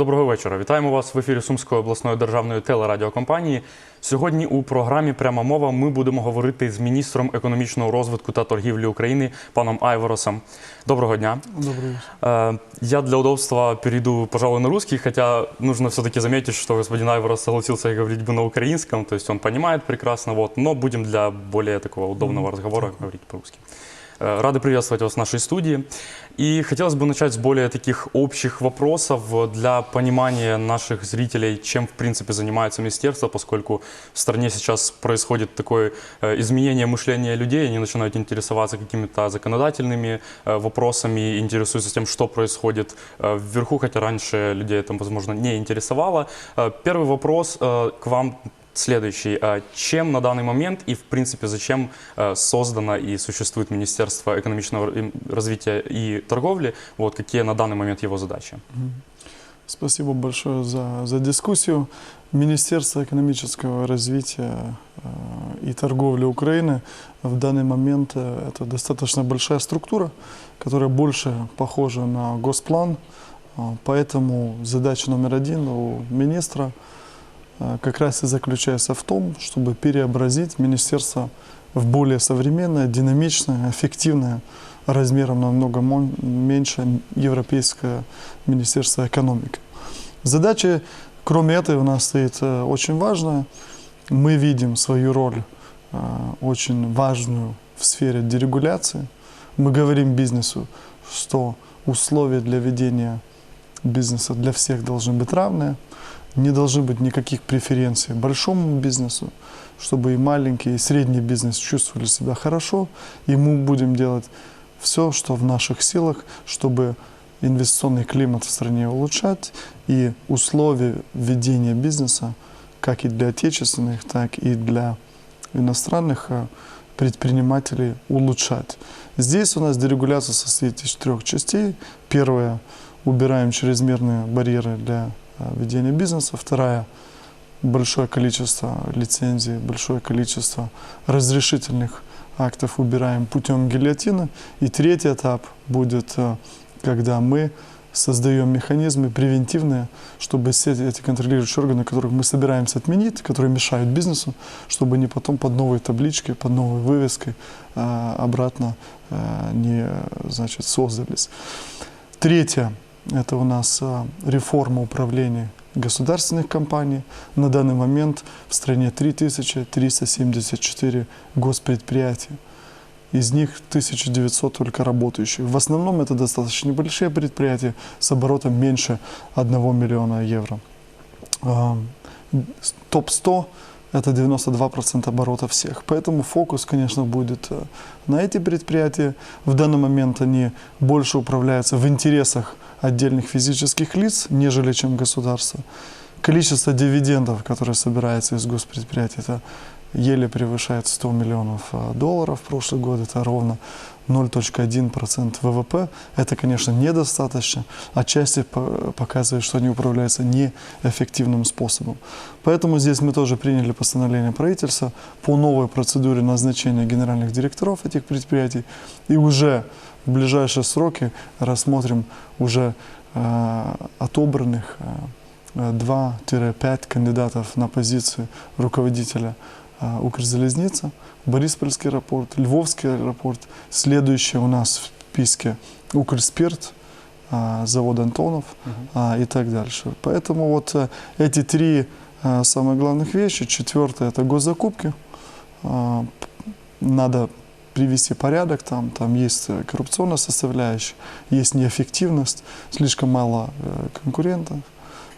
Доброго вечора. Вітаємо вас в ефірі Сумської обласної державної телерадіокомпанії. Сьогодні у програмі Пряма мова ми будемо говорити з міністром економічного розвитку та торгівлі України паном Айворосом. Доброго дня. Добрый вечер. Э, Я для удобства перейду, пожалуй, на русский, хотя нужно все-таки заметить, что господин Айворос согласился говорить бы на украинском, то есть он понимает прекрасно, вот, но будем для более такого удобного разговора говорить по-русски. Э, Рады приветствовать вас в нашей студии. И хотелось бы начать с более таких общих вопросов для понимания наших зрителей, чем в принципе занимается министерство, поскольку в стране сейчас происходит такое э, изменение мышления людей, они начинают интересоваться какими-то законодательными э, вопросами, интересуются тем, что происходит вверху, хотя раньше людей это, возможно, не интересовало. Первый вопрос к вам следующий. А Чем на данный момент и, в принципе, зачем э, создано и существует Министерство экономичного р- развития и торговли? Вот какие на данный момент его задачи? Спасибо большое за, за дискуссию. Министерство экономического развития э, и торговли Украины в данный момент э, это достаточно большая структура, которая больше похожа на госплан. Поэтому задача номер один у министра как раз и заключается в том, чтобы переобразить министерство в более современное, динамичное, эффективное, размером намного меньше Европейское Министерство экономики. Задача, кроме этой, у нас стоит э, очень важная. Мы видим свою роль э, очень важную в сфере дерегуляции. Мы говорим бизнесу, что условия для ведения бизнеса для всех должны быть равные. Не должны быть никаких преференций большому бизнесу, чтобы и маленький, и средний бизнес чувствовали себя хорошо. И мы будем делать все, что в наших силах, чтобы инвестиционный климат в стране улучшать и условия ведения бизнеса, как и для отечественных, так и для иностранных э, предпринимателей улучшать. Здесь у нас дерегуляция состоит из трех частей. Первая – убираем чрезмерные барьеры для ведения бизнеса. Вторая – большое количество лицензий, большое количество разрешительных актов убираем путем гильотина. И третий этап будет, э, когда мы создаем механизмы превентивные, чтобы все эти контролирующие органы, которых мы собираемся отменить, которые мешают бизнесу, чтобы они потом под новой табличкой, под новой вывеской э, обратно э, не значит, создались. Третье – это у нас э, реформа управления государственных компаний. На данный момент в стране 3374 госпредприятия. Из них 1900 только работающих. В основном это достаточно небольшие предприятия с оборотом меньше 1 миллиона евро. А, Топ-100 это 92% оборота всех. Поэтому фокус, конечно, будет э, на эти предприятия. В данный момент они больше управляются в интересах отдельных физических лиц, нежели чем государства. Количество дивидендов, которые собирается из госпредприятий, это еле превышает 100 миллионов э, долларов. В прошлый год это ровно 0,1% ВВП. Это, конечно, недостаточно. Отчасти по- показывает, что они управляются неэффективным способом. Поэтому здесь мы тоже приняли постановление правительства по новой процедуре назначения генеральных директоров этих предприятий. И уже в ближайшие сроки рассмотрим уже э, отобранных э, 2-5 кандидатов на позицию руководителя Укрзалезница, Бориспольский аэропорт, Львовский аэропорт. Следующий у нас в списке Укрспирт, а, завод Антонов а, и так дальше. Поэтому вот э, эти три а, самых главных вещи. Четвертое – это госзакупки. А, Надо привести порядок там, там есть э, коррупционная составляющая, есть неэффективность, слишком мало э, конкурентов.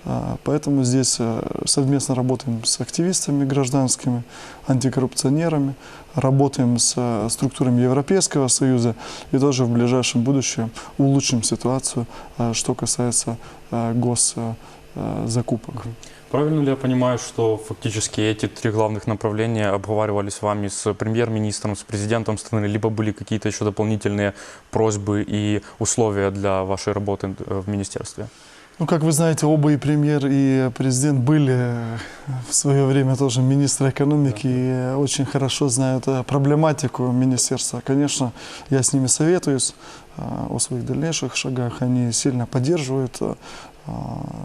А, Поэтому здесь э, совместно работаем с активистами гражданскими, антикоррупционерами, работаем с э, структурами Европейского Союза и тоже в ближайшем будущем улучшим ситуацию, э, что касается госзакупок. Правильно ли я понимаю, что фактически эти три главных направления обговаривались вами с премьер-министром, с президентом страны, либо были какие-то еще дополнительные просьбы и условия для вашей работы в министерстве? Ну, как вы знаете, оба и премьер, и президент были в свое время тоже министры экономики и э, очень хорошо знают э, проблематику министерства. Конечно, я с ними советуюсь э, о своих дальнейших шагах. Они сильно поддерживают э,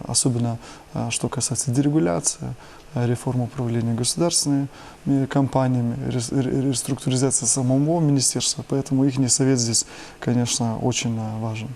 особенно что касается дерегуляции, реформы управления государственными компаниями, рес- ре- реструктуризация самого министерства. Поэтому их совет здесь, конечно, очень важен.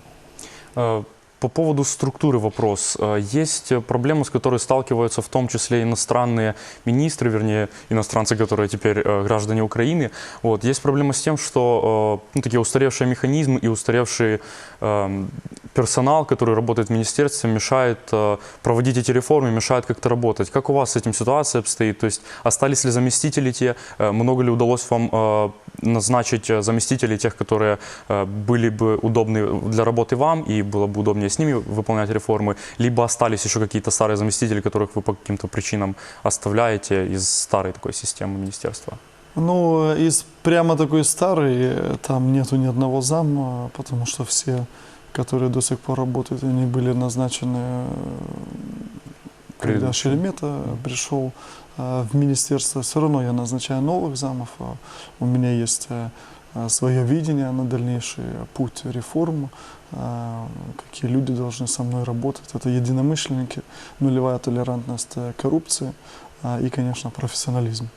Э, По поводу структуры вопрос. Э, Есть э, проблемы, с которой сталкиваются в том числе иностранные министры, вернее, иностранцы, которые теперь э, граждане Украины. Вот. Есть проблема с тем, что э, ну, такие устаревшие механизмы и устаревший эм, персонал, который работает в министерстве, мешает э, проводить эти реформы, мешает как-то работать. Как у вас с этим ситуация обстоит? То есть остались ли заместители те? Э, Много ли удалось вам э, назначить э, заместителей тех, которые э, были бы удобны для работы вам и было бы удобнее с ними выполнять реформы? Либо остались еще какие-то старые заместители, которых вы по каким-то причинам оставляете из старой такой системы министерства? Ну, из прямо такой старой, э, там нету ни одного зама, потому что все, которые до сих пор работают, они были назначены, э, когда. Шеремета пришел э, в министерство. Все равно я назначаю новых замов. а У меня есть э, э, свое видение на дальнейший путь реформ, э, какие люди должны со мной работать. Это единомышленники, нулевая толерантность э, коррупции э, и, конечно, профессионализм.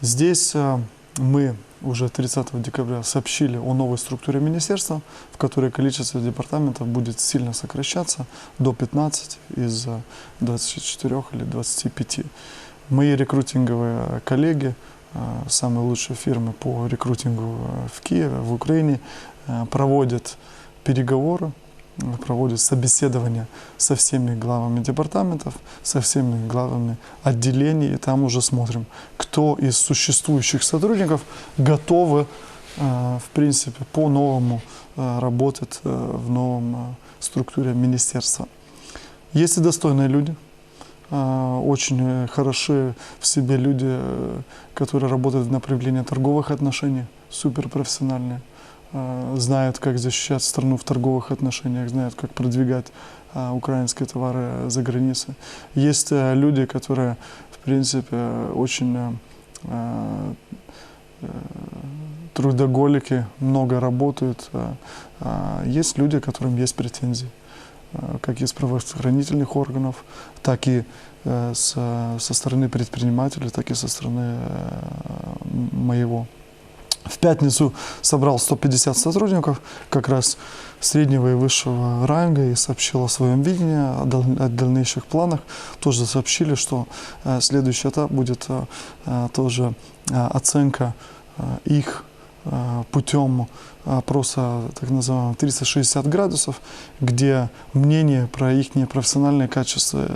Здесь э, мы уже 30 декабря сообщили о новой структуре министерства, в которой количество департаментов будет сильно сокращаться до 15 из э, 24 или 25. Мои рекрутинговые коллеги, э, самые лучшие фирмы по рекрутингу э, в Киеве, в Украине, э, проводят переговоры, э, проводят собеседования со всеми главами департаментов, со всеми главами отделений, и там уже смотрим, кто из существующих сотрудников готовы, э, в принципе, по-новому э, работать э, в новом э, структуре министерства. Есть и достойные люди, э, очень э, хороши в себе люди, э, которые работают в направлении торговых отношений, суперпрофессиональные, э, знают, как защищать страну в торговых отношениях, знают, как продвигать э, украинские товары за границей. Есть э, люди, которые, в принципе, э, очень э, э, трудоголики, много работают. э, а Есть люди, которым есть претензии, э, как из правоохранительных органов, так и э, со, со стороны предпринимателей, так и со стороны э, моего. В пятницу собрал 150 сотрудников, как раз среднего и высшего ранга, и сообщил о своем видении, о, дал- о дальнейших планах. Тоже сообщили, что э, следующий этап будет э, э, тоже э, оценка э, их э, путем опроса так называемого 360 градусов, где мнение про их профессиональные качества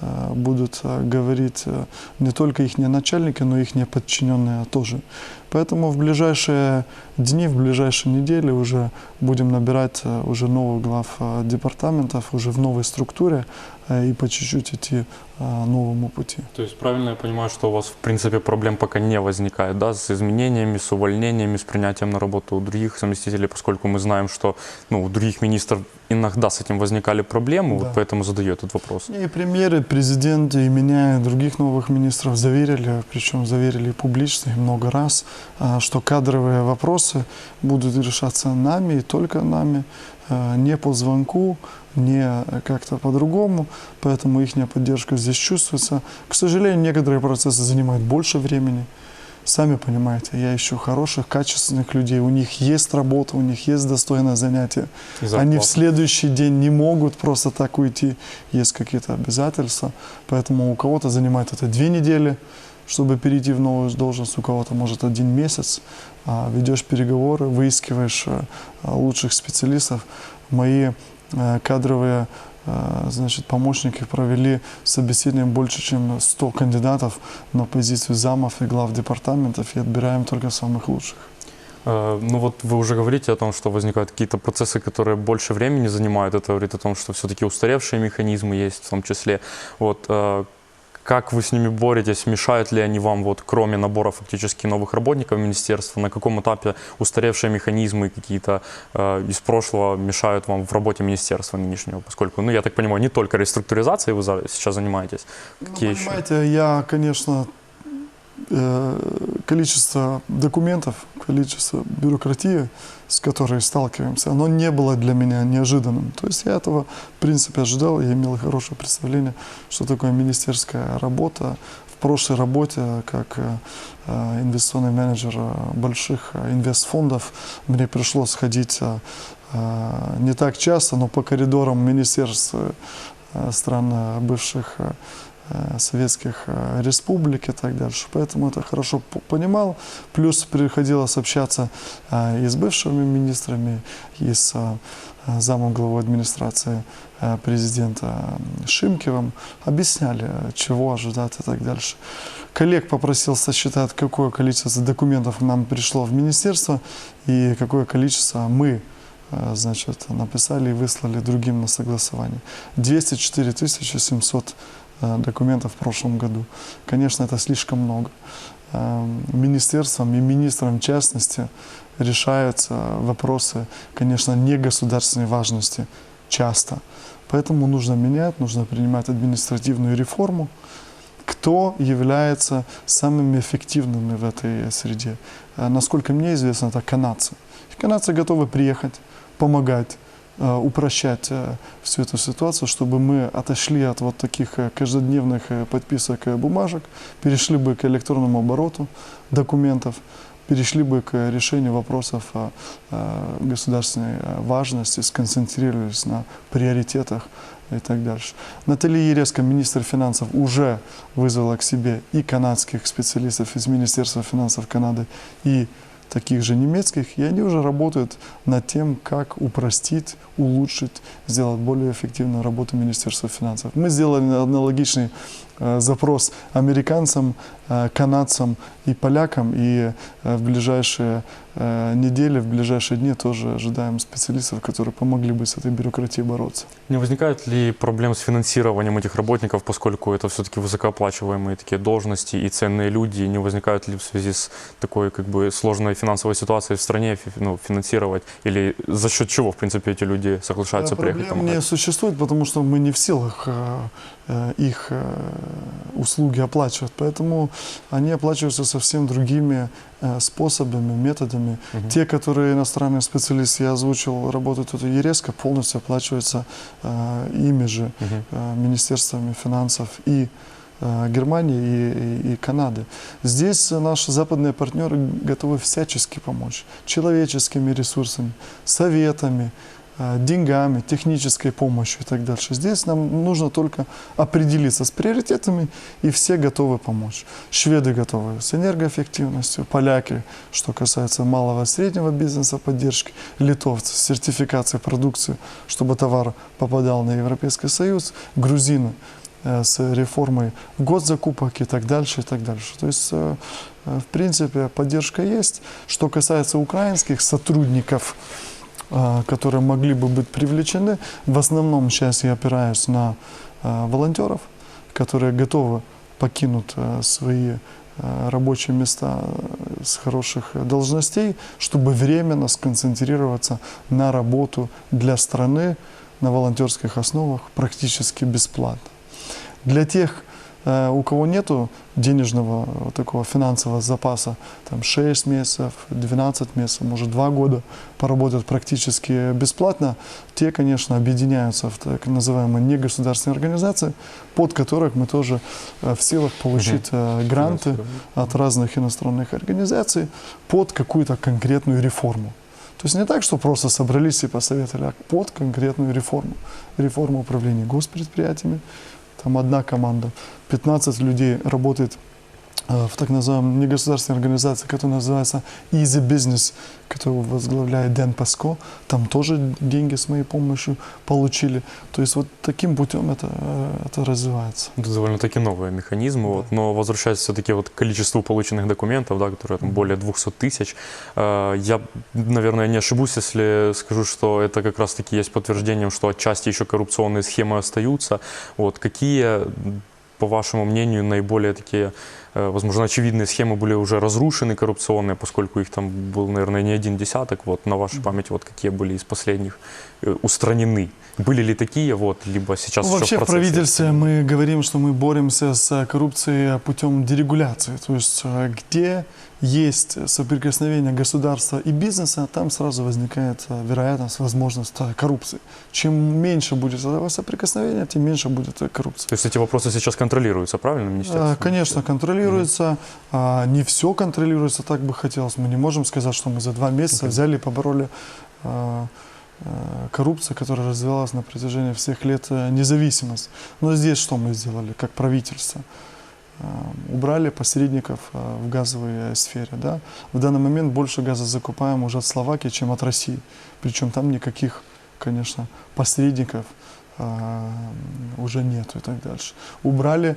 э, будут э, говорить э, не только их начальники, но и их подчиненные тоже. Поэтому в ближайшие дни, в ближайшие недели уже будем набирать э, уже новых глав э, департаментов, уже в новой структуре э, и по чуть-чуть идти э, новому пути. То есть правильно я понимаю, что у вас в принципе проблем пока не возникает, да, с изменениями, с увольнениями, с принятием на работу других заместителей, поскольку мы знаем, что ну, у других министров иногда с этим возникали проблемы, вот Да. поэтому задаю этот вопрос. И премьеры, президент и меня, и других новых министров заверили, причем заверили публично и много раз, а, что кадровые вопросы будут решаться нами и только нами, а, не по звонку, не как-то по-другому, поэтому их поддержка здесь чувствуется. К сожалению, некоторые процессы занимают больше времени. Сами понимаете, я ищу хороших, качественных людей, у них есть работа, у них есть достойное занятие. Они в следующий день не могут просто так уйти, есть какие-то обязательства. Поэтому у кого-то занимает это две недели, чтобы перейти в новую должность, у кого-то может один месяц. А, Ведешь переговоры, выискиваешь э, лучших специалистов. Мои э, кадровые значит, помощники провели собеседование больше, чем 100 кандидатов на позицию замов и глав департаментов и отбираем только самых лучших. Э, Ну вот вы уже говорите о том, что возникают какие-то процессы, которые больше времени занимают. Это говорит о том, что все-таки устаревшие механизмы есть в том числе. Вот э, как вы с ними боретесь? Мешают ли они вам, вот, кроме набора фактически новых работников министерства, на каком этапе устаревшие механизмы какие-то э, из прошлого мешают вам в работе министерства нынешнего? Поскольку, ну, я так понимаю, не только реструктуризацией вы сейчас занимаетесь. Ну, Какие еще? понимаете, я, конечно, количество документов, количество бюрократии, с которой сталкиваемся, оно не было для меня неожиданным. То есть я этого, в принципе, ожидал, я имел хорошее представление, что такое министерская работа. В прошлой работе, как э, э, инвестиционный менеджер э, больших э, инвестфондов, мне пришлось ходить э, э, не так часто, но по коридорам министерств э, стран э, бывших э, э, советских э, республик и так дальше. Поэтому это хорошо понимал. Плюс приходилось общаться э, и с бывшими министрами, и с э, э, замом главы администрации э, президента э, Шимкевым. Объясняли, э, чего ожидать и так дальше. Коллег попросил сосчитать, какое количество документов нам пришло в министерство и какое количество мы э, значит, написали и выслали другим на согласование. 204 700 э, документов в прошлом году. Конечно, это слишком много. Э, Министерством и министром в частности решаются вопросы, конечно, не государственной важности часто. Поэтому нужно менять, нужно принимать административную реформу. Кто является самыми эффективными в этой среде? Э, Насколько мне известно, это канадцы. Канадцы готовы приехать, помогать, э, упрощать э, всю эту ситуацию, чтобы мы отошли от вот таких э, каждодневных э, подписок э, бумажек, перешли бы к электронному обороту документов, перешли бы к решению вопросов э, э, государственной э, важности, сконцентрировались на приоритетах и так дальше. Наталья Ереско, министр финансов, уже вызвала к себе и канадских специалистов из Министерства финансов Канады, и таких же немецких, и они уже работают над тем, как упростить, улучшить, сделать более эффективную работу Министерства финансов. Мы сделали аналогичный запрос американцам, э, канадцам и полякам, и э, в ближайшие э, недели, в ближайшие дни тоже ожидаем специалистов, которые помогли бы с этой бюрократией бороться. Не возникает ли проблем с финансированием этих работников, поскольку это все-таки высокооплачиваемые такие должности и ценные люди? Не возникают ли в связи с такой как бы сложной финансовой ситуацией в стране ну, финансировать? Или за счет чего, в принципе, эти люди соглашаются Э, приехать Проблем не помогать? существует, потому что мы не в силах э, э, их э, услуги оплачивать. Поэтому они оплачиваются совсем другими э, способами, методами. Мгм. Те, которые иностранные специалисты, я озвучил, работают тут ЕРЕСКО, полностью оплачиваются э, ими же, э, Министерствами финансов и э, Германии и, и- и Канады. Здесь э, наши западные партнеры готовы всячески помочь. Человеческими ресурсами, советами, э, деньгами, технической помощью и так дальше. Здесь нам нужно только определиться с приоритетами, и все готовы помочь. Шведы готовы с энергоэффективностью, поляки, что касается малого и среднего бизнеса поддержки, литовцы с сертификацией продукции, чтобы товар попадал на Европейский Союз, грузины э, с реформой госзакупок и так дальше, и так дальше. То есть, э, э, в принципе, поддержка есть. Что касается украинских сотрудников, э, которые могли бы быть привлечены, в основном сейчас я опираюсь на э, волонтеров, которые готовы покинуть э, свои рабочие места с хороших должностей, чтобы временно сконцентрироваться на работу для страны на волонтерских основах практически бесплатно. Для тех, у кого нету денежного вот такого финансового запаса, там 6 месяцев, 12 месяцев, может 2 года поработать практически бесплатно, те, конечно, объединяются в так называемые негосударственные организации, под которых мы тоже э, в силах получить э, гранты от разных иностранных организаций под какую-то конкретную реформу. То есть не так, что просто собрались и посоветовали, а под конкретную реформу. Реформу управления госпредприятиями. Там одна команда, 15 людей работает в так называемой негосударственной организации, которая называется Easy Business, которую возглавляет Дэн Паско. Там тоже деньги с моей помощью получили. То есть вот таким путем это, э, это развивается. Это довольно-таки новые механизмы, вот. но возвращаясь все-таки вот к количеству полученных документов, да, которые там более 200 тысяч, э, я, наверное, не ошибусь, если скажу, что это как раз-таки есть подтверждением, что отчасти еще коррупционные схемы остаются. Вот. Какие по вашему мнению, наиболее такие, э, возможно, очевидные схемы были уже разрушены коррупционные, поскольку их там был, наверное, не один десяток. Вот на вашей памяти вот какие были из последних э, устранены? Были ли такие, вот, либо сейчас Ну, Вообще в процессе? правительстве мы говорим, что мы боремся с коррупцией путем дерегуляции. То есть э, где есть соприкосновение государства и бизнеса, там сразу возникает э, вероятность, возможность э, коррупции. Чем меньше будет этого соприкосновения, тем меньше будет э, коррупции. То есть эти вопросы сейчас контролируются, правильно, министерство? Конечно, контролируется. А, Не все контролируется, так бы хотелось. Мы не можем сказать, что мы за два месяца взяли и побороли коррупцию, которая развивалась на протяжении всех лет независимости. Но здесь что мы сделали, как правительство? А, Убрали посредников а, в газовой э, сфере. Да? В данный момент больше газа закупаем уже от Словакии, чем от России. Причем там никаких, конечно, посредников а, уже нету и так дальше. Убрали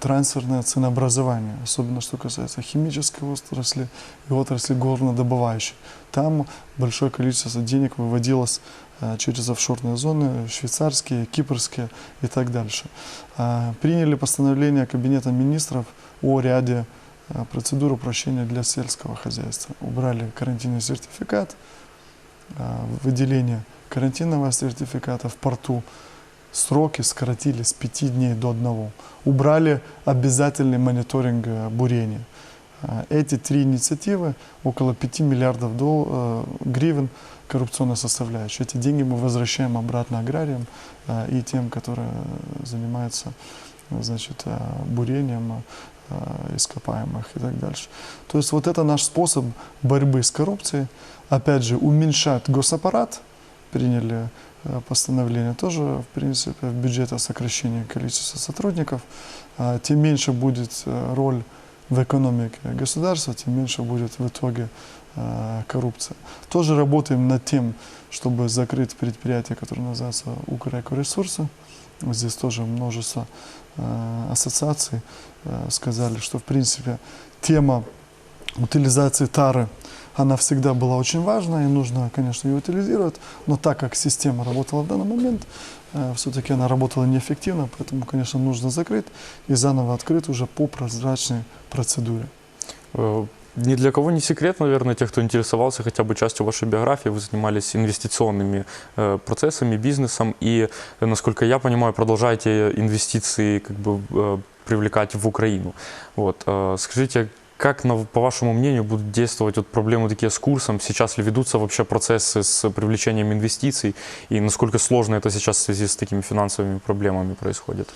трансферное ценообразование, особенно что касается химической отрасли и отрасли горнодобывающей. Там большое количество денег выводилось через офшорные зоны, швейцарские, кипрские и так дальше. А, Приняли постановление Кабинета министров о ряде а, процедур упрощения для сельского хозяйства. Убрали карантинный сертификат, а, выделение карантинного сертификата в порту. Сроки сократили с 5 дней до одного. Убрали обязательный мониторинг э, бурения. Эти три инициативы, около 5 миллиардов дол- э, гривен коррупционной составляющей. Эти деньги мы возвращаем обратно аграриям э, и тем, которые занимаются значит, э, бурением э, ископаемых и так дальше. То есть вот это наш способ борьбы с коррупцией. Опять же, уменьшать госаппарат, приняли постановление тоже, в принципе, в бюджет о сокращении количества сотрудников, тем меньше будет роль в экономике государства, тем меньше будет в итоге коррупция. Тоже работаем над тем, чтобы закрыть предприятие, которое называется Укрекоресурсы. Здесь тоже множество э, ассоциаций э, сказали, что в принципе тема утилизации тары, она всегда была очень важна, и нужно, конечно, ее утилизировать, но так как система работала в данный момент, все-таки она работала неэффективно, поэтому, конечно, нужно закрыть и заново открыть уже по прозрачной процедуре. Ни для кого не секрет, наверное, тех, кто интересовался хотя бы частью вашей биографии, вы занимались инвестиционными э, процессами, бизнесом, и, насколько я понимаю, продолжаете инвестиции как бы э, привлекать в Украину. Вот, э, скажите, как, по вашему мнению, будут действовать вот проблемы такие с курсом? Сейчас ли ведутся вообще процессы с привлечением инвестиций? И насколько сложно это сейчас в связи с такими финансовыми проблемами происходит?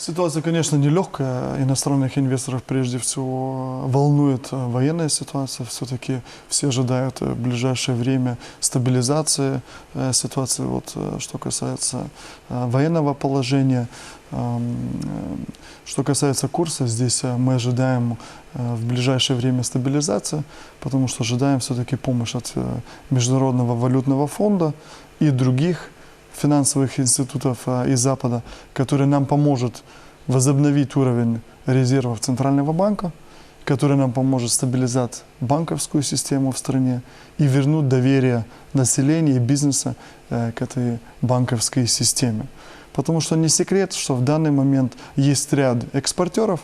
Ситуация, конечно, нелегкая. Иностранных инвесторов прежде всего волнует э, военная ситуация. Все-таки все ожидают э, в ближайшее время стабилизации э, ситуации. Вот, э, что касается э, военного положения, Эм, э, что касается курса, здесь э, мы ожидаем э, в ближайшее время стабилизации, потому что ожидаем все-таки помощь от э, Международного валютного фонда и других финансовых институтов э, из Запада, который нам поможет возобновить уровень резервов Центрального банка, который нам поможет стабилизовать банковскую систему в стране и вернуть доверие населения и бизнеса э, к этой банковской системе. Потому что не секрет, что в данный момент есть ряд экспортеров,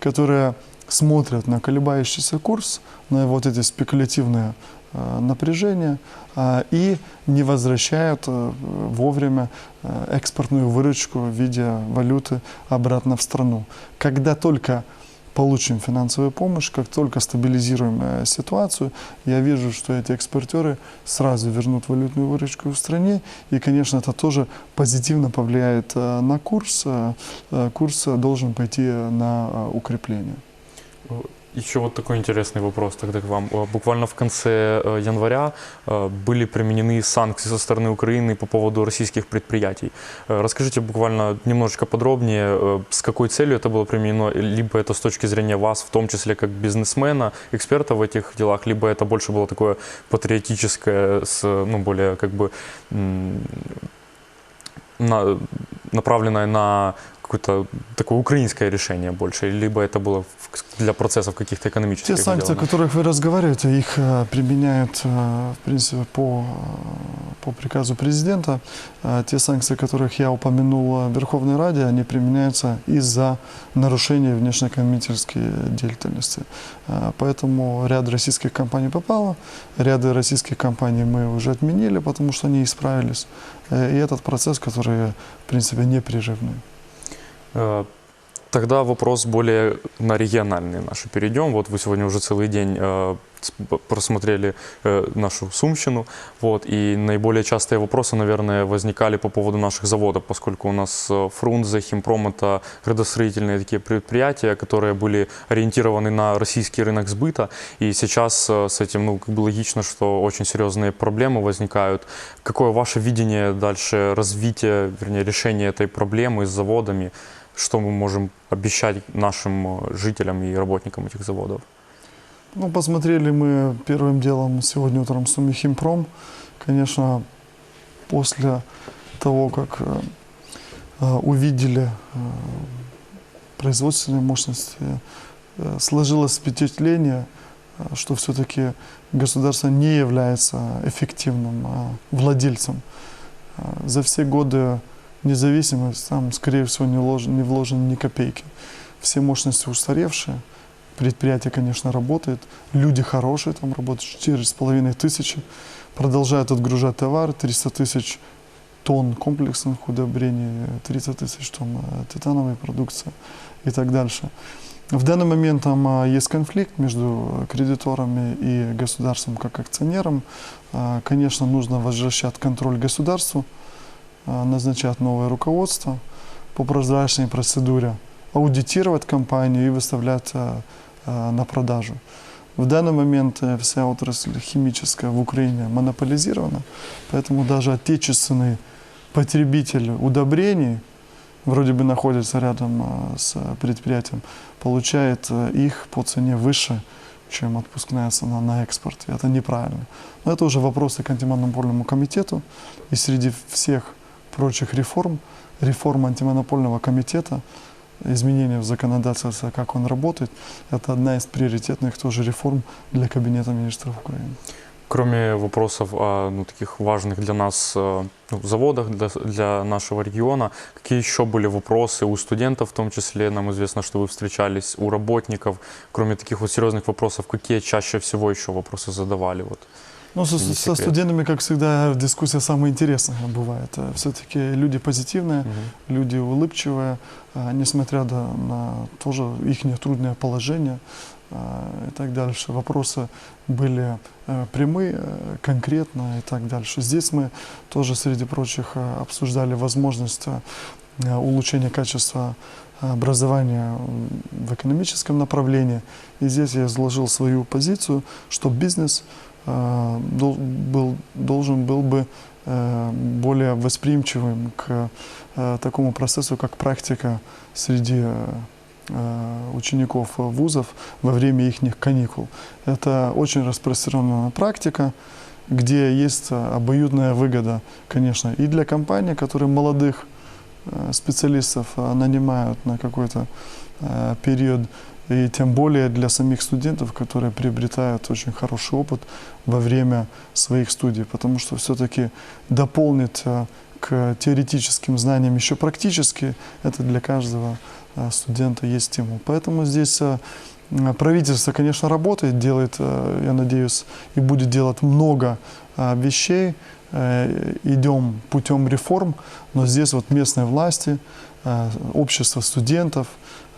которые смотрят на колебающийся курс, на вот эти спекулятивные напряжения а, и не возвращают э, вовремя э, экспортную выручку в виде валюты обратно в страну. Когда только получим финансовую помощь, как только стабилизируем э, ситуацию, я вижу, что эти экспортеры сразу вернут валютную выручку в стране, и, конечно, это тоже позитивно повлияет э, на курс. Э, э, Курс э, должен пойти на э, укрепление. Еще вот такой интересный вопрос тогда к вам. Буквально в конце э, января э, были применены санкции со стороны Украины по поводу российских предприятий. Э, Расскажите буквально немножечко подробнее, с какой целью это было применено, либо это с точки зрения вас, в том числе как бизнесмена, эксперта в этих делах, либо это больше было такое патриотическое, с, ну, более как бы на, направленное на какое-то такое украинское решение больше, либо это было для процессов каких-то экономических? Те санкции, о сделано? которых вы разговариваете, их э, применяют, э, в принципе, по, э, по приказу президента. Те санкции, о которых я упомянул в Верховной Раде, они применяются из-за нарушения внешнеэкономической деятельности. Поэтому ряд российских компаний попало, ряды российских компаний мы уже отменили, потому что они исправились. И этот процесс, который, в принципе, непрерывный. Э, Тогда вопрос более на региональные наши перейдем. Вот вы сегодня уже целый день э, просмотрели э, нашу Сумщину, вот, и наиболее частые вопросы, наверное, возникали по поводу наших заводов, поскольку у нас э, Фрунзе, Химпром – это градостроительные такие предприятия, которые были ориентированы на российский рынок сбыта, и сейчас э, с этим, ну, как бы логично, что очень серьезные проблемы возникают. Какое ваше видение дальше развития, вернее, решения этой проблемы с заводами? Что мы можем обещать нашим э, жителям и работникам этих заводов? Ну, посмотрели мы первым делом сегодня утром Сумихимпром. Конечно, после того, как э, э, увидели производственные мощности, сложилось впечатление, что все-таки государство не является эффективным владельцем. За все годы независимости там, скорее всего, не вложено, не вложено ни копейки. Все мощности устаревшие, предприятие, конечно, работает, люди хорошие там работают, 4,5 тысячи, продолжают отгружать товар, 300 тысяч тонн комплексных удобрений, 30 тысяч тонн э, титановой продукции и так дальше. В данный момент там а, есть конфликт между кредиторами и государством как акционером. А, Конечно, нужно возвращать контроль государству, назначать новое руководство по прозрачной процедуре, аудитировать компанию и выставлять а, а, на продажу. В данный момент э, вся отрасль химическая в Украине монополизирована, поэтому даже отечественный потребитель удобрений, вроде бы находится рядом а, с предприятием, получает э, их по цене выше, чем отпускная цена на экспорт. Это неправильно. Но это уже вопросы к антимонопольному комитету. И среди всех прочих реформ, реформа антимонопольного комитета, изменения в законодательстве, как он работает, это одна из приоритетных тоже реформ для Кабинета министров Украины. Кроме вопросов о ну, таких важных для нас э, ну, заводах, для, для нашего региона, какие еще были вопросы у студентов, в том числе, нам известно, что вы встречались у работников, кроме таких вот серьезных вопросов, какие чаще всего еще вопросы задавали? Вот. Ну, со, со студентами, как всегда, дискуссия самая интересная бывает. Все-таки люди позитивные, люди улыбчивые, а, несмотря на тоже их трудное положение а, и так дальше. Вопросы были э, прямые, э, конкретно и так дальше. Здесь мы тоже, среди прочих, э, обсуждали возможность э, улучшения качества образования в экономическом направлении. И здесь я изложил свою позицию, что бизнес э, дол- был, должен был бы э, более восприимчивым к э, такому процессу, как практика среди э, э, учеников вузов во время их каникул. Это очень распространенная практика, где есть э, обоюдная выгода, конечно, и для компаний, которые молодых э, специалистов э, нанимают на какой-то э, период, и тем более для самих студентов, которые приобретают очень хороший опыт во время своих студий, потому что все-таки дополнить э, к теоретическим знаниям еще практически, это для каждого э, студента есть стимул. Поэтому здесь э, правительство, конечно, работает, делает, я надеюсь, и будет делать много вещей. Идем путем реформ, но здесь вот местные власти, общество студентов,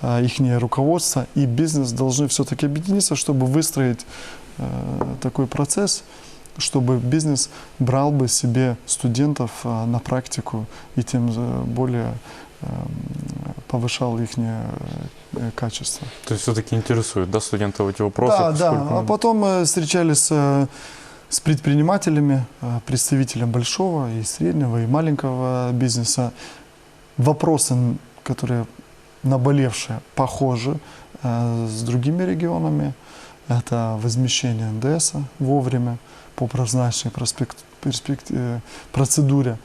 их руководство и бизнес должны все-таки объединиться, чтобы выстроить э, такой процесс, чтобы бизнес брал бы себе студентов э, на практику и тем э, более э, повышал их качество. То есть все-таки интересуют, да, студентов эти вопросы? Да, да. А потом э, встречались э, с предпринимателями, э, представителем большого и среднего и маленького бизнеса. Вопросы, которые наболевшие, похожи э, с другими регионами. Это возмещение НДС вовремя по перспект- э, процедуре.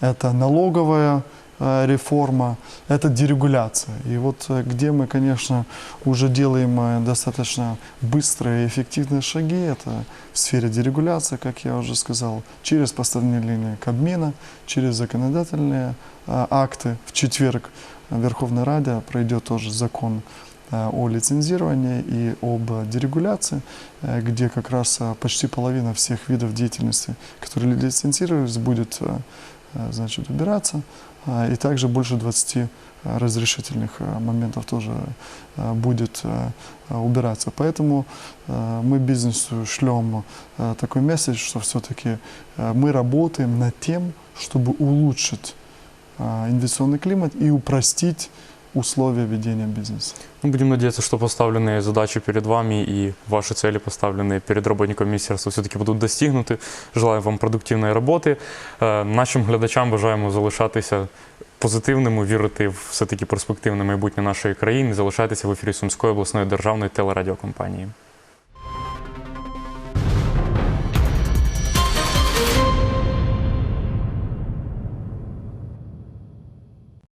Это налоговая э, реформа – это дерегуляция. И вот где мы, конечно, уже делаем достаточно быстрые и эффективные шаги, это в сфере дерегуляции, как я уже сказал, через постановление Кабмина, через законодательные акты. В четверг Верховной Раде пройдет тоже закон э, о лицензировании и об дерегуляции, э, где как раз э, почти половина всех видов деятельности, которые лицензировались, будет значит, убираться. А, И также больше 20 э, разрешительных моментов тоже будет убираться. Поэтому мы бизнесу шлем такой месседж, что все-таки мы работаем над тем, чтобы улучшить инвестиционный климат и упростить условия ведения бизнеса. Ну, будем надеяться, что поставленные задачи перед вами и ваши цели, поставленные перед работником міністерства, все-таки будуть достигнуті. Желаю вам продуктивної роботи. Е, Нашим глядачам бажаємо залишатися позитивними, вірити в все-таки перспективне майбутнє нашої країни, залишатися в ефірі Сумської обласної державної телерадіокомпанії.